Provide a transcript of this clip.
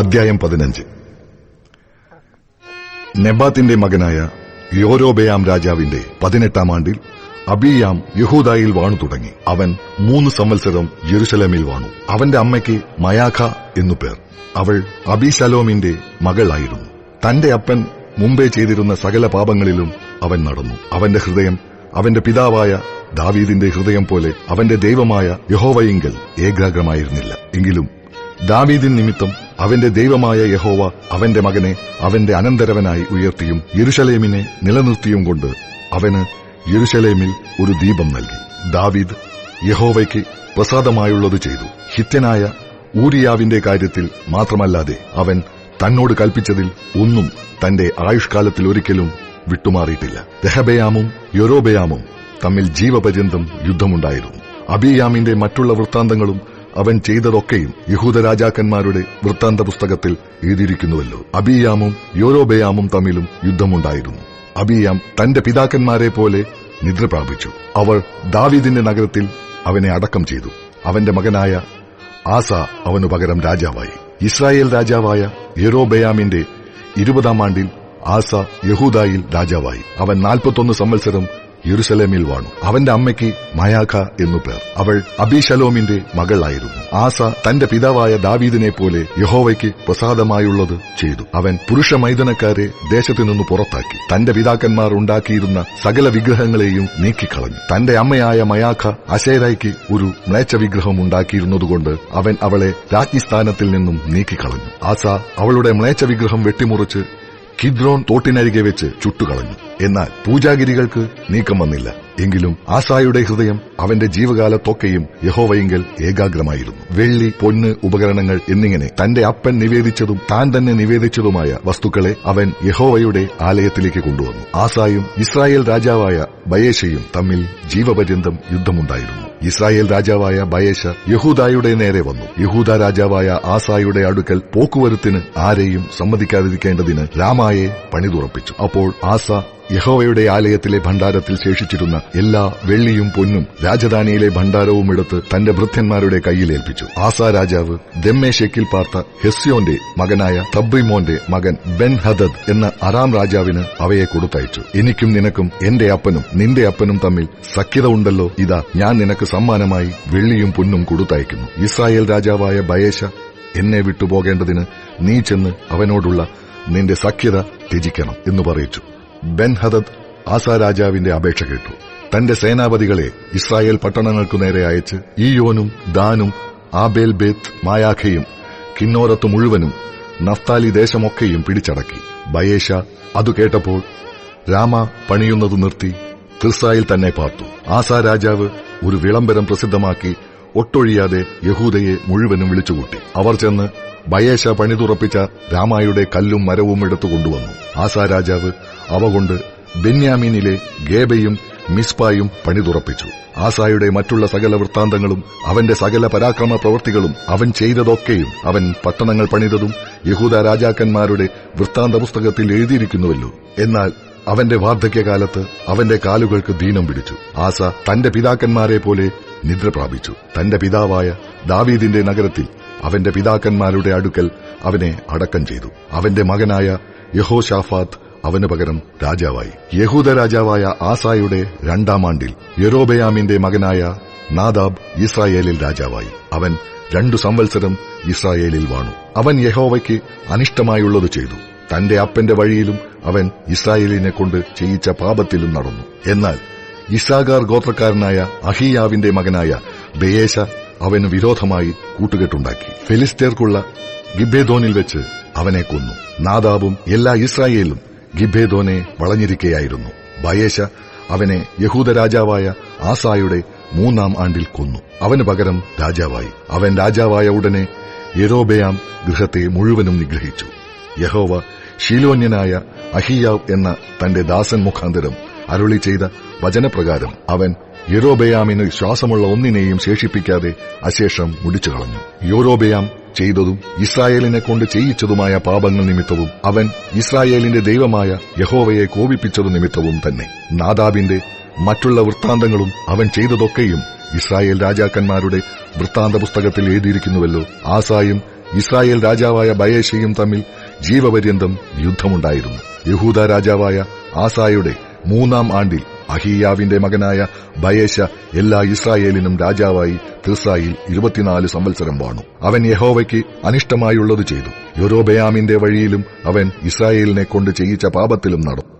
അധ്യായം പതിനഞ്ച്. നെബാത്തിന്റെ മകനായ യോരോബയാം രാജാവിന്റെ പതിനെട്ടാം ആണ്ടിൽ അബിയാം യഹൂദായിൽ വാണു തുടങ്ങി. അവൻ മൂന്ന് സംവത്സരം ജെറുസലേമിൽ വാണു. അവന്റെ അമ്മയ്ക്ക് മയാഖ എന്നു പേർ. അവൾ അബിശലോമിന്റെ മകളായിരുന്നു. തന്റെ അപ്പൻ മുമ്പേ ചെയ്തിരുന്ന സകല പാപങ്ങളിലും അവൻ നടന്നു. അവന്റെ ഹൃദയം അവന്റെ പിതാവായ ദാവീദിന്റെ ഹൃദയം പോലെ അവന്റെ ദൈവമായ യഹോവയിങ്കൽ ഏകാഗ്രമായിരുന്നില്ല. എങ്കിലും ദാവീദിൻ നിമിത്തം അവന്റെ ദൈവമായ യഹോവ അവന്റെ മകനെ അവന്റെ അനന്തരവനായി ഉയർത്തിയും യെരുഷലേമിനെ നിലനിർത്തിയും കൊണ്ട് അവന് യെരുഷലേമിൽ ഒരു ദീപം നൽകി. ദാവീദ് യഹോവയ്ക്ക് പ്രസാദമായുള്ളത് ചെയ്തു. ഹിത്യനായ ഊരിയാവിന്റെ കാര്യത്തിൽ മാത്രമല്ലാതെ അവൻ തന്നോട് കൽപ്പിച്ചതിൽ ഒന്നും തന്റെ ആയുഷ്കാലത്തിൽ ഒരിക്കലും വിട്ടുമാറിയിട്ടില്ല. ദഹബയാമും യൊരോബയാമും തമ്മിൽ ജീവപര്യന്തം യുദ്ധമുണ്ടായിരുന്നു. അബിയാമിന്റെ മറ്റുള്ള വൃത്താന്തങ്ങളും അവൻ ചെയ്തതൊക്കെയും യഹൂദ രാജാക്കന്മാരുടെ വൃത്താന്ത പുസ്തകത്തിൽ എഴുതിയിരിക്കുന്നുവല്ലോ. അബിയാമും യോരോബയാമും തമ്മിലും യുദ്ധമുണ്ടായിരുന്നു. അബിയാം തന്റെ പിതാക്കന്മാരെ പോലെ നിദ്ര പ്രാപിച്ചു. അവൾ ദാവീദിന്റെ നഗരത്തിൽ അവനെ അടക്കം ചെയ്തു. അവന്റെ മകനായ ആസ അവനു പകരം രാജാവായി. ഇസ്രായേൽ രാജാവായ യെറോബയാമിന്റെ ഇരുപതാം ആണ്ടിൽ ആസ യഹൂദായിൽ രാജാവായി. അവൻ നാൽപ്പത്തൊന്ന് സംവത്സരം യെരുസലേമിൽ വാണു. അവന്റെ അമ്മയ്ക്ക് മയാഖ എന്നു പേർ. അവൾ അബിശലോമിന്റെ മകളായിരുന്നു. ആസ തന്റെ പിതാവായ ദാവീദിനെ പോലെ യഹോവയ്ക്ക് പ്രസാദമായുള്ളത് ചെയ്തു. അവൻ പുരുഷ മൈതനക്കാരെ ദേശത്തു നിന്ന് പുറത്താക്കി. തന്റെ പിതാക്കന്മാർ ഉണ്ടാക്കിയിരുന്ന സകല വിഗ്രഹങ്ങളെയും നീക്കിക്കളഞ്ഞു. തന്റെ അമ്മയായ മയാഖ അശേരായ്ക്ക് ഒരു മ്ലേച്ച വിഗ്രഹം ഉണ്ടാക്കിയിരുന്നതുകൊണ്ട് അവൻ അവളെ രാജ്ഞിസ്ഥാനത്തിൽ നിന്നും നീക്കിക്കളഞ്ഞു. ആസ അവളുടെ മ്ലേച്ച വിഗ്രഹം വെട്ടിമുറിച്ച് കിദ്രോൺ തോട്ടിനരികെ വെച്ച് ചുട്ടുകളഞ്ഞു. എന്നാൽ പൂജാഗിരികൾക്ക് നീക്കം വന്നില്ല എങ്കിലും ആസായുടെ ഹൃദയം അവന്റെ ജീവകാലത്തൊക്കെയും യഹോവയെങ്കിൽ ഏകാഗ്രമായിരുന്നു. വെള്ളി പൊന്ന് ഉപകരണങ്ങൾ എന്നിങ്ങനെ തന്റെ അപ്പൻ നിവേദിച്ചതും താൻ തന്നെ നിവേദിച്ചതുമായ വസ്തുക്കളെ അവൻ യഹോവയുടെ ആലയത്തിലേക്ക് കൊണ്ടുവന്നു. ആസായും ഇസ്രായേൽ രാജാവായ ബയേശയും തമ്മിൽ ജീവപര്യന്തം യുദ്ധമുണ്ടായിരുന്നു. ഇസ്രായേൽ രാജാവായ ബയേശ യഹൂദായുടെ നേരെ വന്നു. യഹൂദ രാജാവായ ആസായുടെ അടുക്കൽ പോക്കുവരുത്തിന് ആരെയും സമ്മതിക്കാതിരിക്കേണ്ടതിന് രാമായെ പണിതുറപ്പിച്ചു. അപ്പോൾ ആസ യഹോവയുടെ ആലയത്തിലെ ഭണ്ഡാരത്തിൽ ശേഷിച്ചിരുന്ന എല്ലാ വെള്ളിയും പൊന്നും രാജധാനിയിലെ ഭണ്ഡാരവും എടുത്ത് തന്റെ ഭൃത്യന്മാരുടെ കയ്യിലേൽപ്പിച്ചു ആസാ രാജാവ് ദമ്മേഷെക്കിൽ പാർത്ത ഹെസ്യോന്റെ മകനായ തബ്രിമോന്റെ മകൻ ബെൻ ഹദദ് എന്ന അറാം രാജാവിന് അവയെ കൊടുത്തയച്ചു. എനിക്കും നിനക്കും എന്റെ അപ്പനും നിന്റെ അപ്പനും തമ്മിൽ സഖ്യത ഉണ്ടല്ലോ. ഇതാ ഞാൻ നിനക്ക് സമ്മാനമായി വെള്ളിയും പൊന്നും കൊടുത്തയക്കുന്നു. ഇസ്രായേൽ രാജാവായ ബയേശ എന്നെ വിട്ടുപോകേണ്ടതിന് നീ ചെന്ന് അവനോടുള്ള നിന്റെ സഖ്യത ത്യജിക്കണം എന്ന് പറയിച്ചു. ബെൻ ഹദദ് ആസാ രാജാവിന്റെ അപേക്ഷ കേട്ടു. തന്റെ സേനാപതികളെ ഇസ്രായേൽ പട്ടണങ്ങൾക്കു നേരെ അയച്ച് ഈയോനും ദാനും ആബേൽ ബേത്ത് മായാഖയും കിന്നോരത്ത് മുഴുവനും നഫ്താലി ദേശമൊക്കെയും പിടിച്ചടക്കി. ബയേഷ അതു കേട്ടപ്പോൾ രാമ പണിയുന്നത് നിർത്തി തിർസായിൽ തന്നെ പാർത്തു. ആസാ രാജാവ് ഒരു വിളംബരം പ്രസിദ്ധമാക്കി ഒട്ടൊഴിയാതെ യഹൂദയെ മുഴുവനും വിളിച്ചുകൂട്ടി. അവർ ചെന്ന് ബയേശ പണിതുറപ്പിച്ച രാമായുടെ കല്ലും മരവും എടുത്തു കൊണ്ടുവന്നു ആസാ രാജാവ് അവ കൊണ്ട് ബെന്യാമീനിലെ ഗേബയും മിസ്പായും പണിതുറപ്പിച്ചു. ആസായുടെ മറ്റുള്ള സകല വൃത്താന്തങ്ങളും അവന്റെ സകല പരാക്രമ പ്രവൃത്തികളും അവൻ ചെയ്തതൊക്കെയും അവൻ പട്ടണങ്ങൾ പണിതതും യഹൂദ രാജാക്കന്മാരുടെ വൃത്താന്ത പുസ്തകത്തിൽ എഴുതിയിരിക്കുന്നുവല്ലോ. എന്നാൽ അവന്റെ വാർദ്ധക്യകാലത്ത് അവന്റെ കാലുകൾക്ക് ദീനം പിടിച്ചു. ആസ തന്റെ പിതാക്കന്മാരെ പോലെ നിദ്ര പ്രാപിച്ചു. തന്റെ പിതാവായ ദാവീദിന്റെ നഗരത്തിൽ അവന്റെ പിതാക്കന്മാരുടെ അടുക്കൽ അവനെ അടക്കം ചെയ്തു. അവന്റെ മകനായ യഹോഷാഫാത്ത് അവന് പകരം രാജാവായി. യഹൂദ രാജാവായ ആസായുടെ രണ്ടാം ആണ്ടിൽ യെരോബയാമിന്റെ മകനായ നാദാബ് ഇസ്രായേലിൽ രാജാവായി. അവൻ രണ്ടു സംവത്സരം ഇസ്രായേലിൽ വാണു. അവൻ യഹോവയ്ക്ക് അനിഷ്ടമായുള്ളത് ചെയ്തു. തന്റെ അപ്പന്റെ വഴിയിലും അവൻ ഇസ്രായേലിനെ കൊണ്ട് ചെയ്യിച്ച പാപത്തിലും നടന്നു. എന്നാൽ ഇസാഗാർ ഗോത്രക്കാരനായ അഹിയാവിന്റെ മകനായ ബയേശ അവന് വിരോധമായി കൂട്ടുകെട്ടുണ്ടാക്കി. ഫെലിസ്തീർക്കുള്ള ഗിബേദോനിൽ വെച്ച് അവനെ കൊന്നു. നാദാബും എല്ലാ ഇസ്രായേലും ഗിബേദോനെ വളഞ്ഞിരിക്കയായിരുന്നു. ബയേശ അവനെ യഹൂദ രാജാവായ ആസായുടെ മൂന്നാം ആണ്ടിൽ കൊന്നു. അവന് പകരം രാജാവായി. അവൻ രാജാവായ ഉടനെ യെരോബയാം ഗൃഹത്തെ മുഴുവനും നിഗ്രഹിച്ചു. യഹോവ ശീലോന്യനായ അഹിയാവ് എന്ന തന്റെ ദാസൻ മുഖാന്തരം അരുളി ചെയ്ത വചനപ്രകാരം അവൻ യൂറോബയാമിന് ശ്വാസമുള്ള ഒന്നിനെയും ശേഷിപ്പിക്കാതെ അശേഷം മുടിച്ചു കളഞ്ഞു യോരോബയാം ചെയ്തതും ഇസ്രായേലിനെ കൊണ്ട് ചെയ്യിച്ചതുമായ പാപങ്ങൾ നിമിത്തവും അവൻ ഇസ്രായേലിന്റെ ദൈവമായ യഹോവയെ കോപിപ്പിച്ചതു നിമിത്തവും തന്നെ. നാദാബിന്റെ മറ്റുള്ള വൃത്താന്തങ്ങളും അവൻ ചെയ്തതൊക്കെയും ഇസ്രായേൽ രാജാക്കന്മാരുടെ വൃത്താന്ത പുസ്തകത്തിൽ എഴുതിയിരിക്കുന്നുവല്ലോ. ആസായും ഇസ്രായേൽ രാജാവായ ബയേഷയും തമ്മിൽ ജീവപര്യന്തം യുദ്ധമുണ്ടായിരുന്നു. യഹൂദ രാജാവായ ആസായുടെ മൂന്നാം ആണ്ടിൽ അഹീയാവിന്റെ മകനായ ബയേശ എല്ലാ ഇസ്രായേലിനും രാജാവായി തിർസായിൽ ഇരുപത്തിനാല് സംവത്സരം വാണു. അവൻ യഹോവയ്ക്ക് അനിഷ്ടമായുള്ളത് ചെയ്തു. യൊരോബയാമിന്റെ വഴിയിലും അവൻ ഇസ്രായേലിനെ കൊണ്ട് ചെയ്യിച്ച പാപത്തിലും നടന്നു.